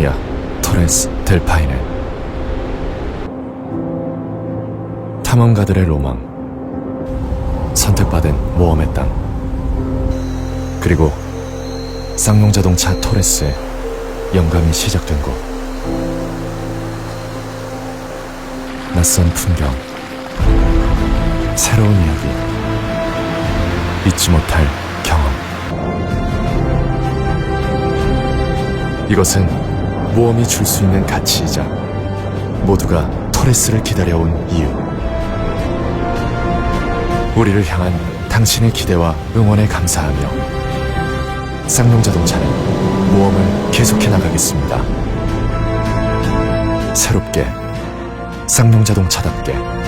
안토니아 토레스 델파이네. 탐험가들의 로망. 선택받은 모험의 땅. 그리고 쌍용자동차 토레스의 영감이 시작된 곳. 낯선 풍경. 새로운 이야기. 잊지 못할 경험. 이것은 모험이 줄 수 있는 가치이자 모두가 토레스를 기다려온 이유. 우리를 향한 당신의 기대와 응원에 감사하며 쌍용자동차는 모험을 계속해 나가겠습니다. 새롭게 쌍용자동차답게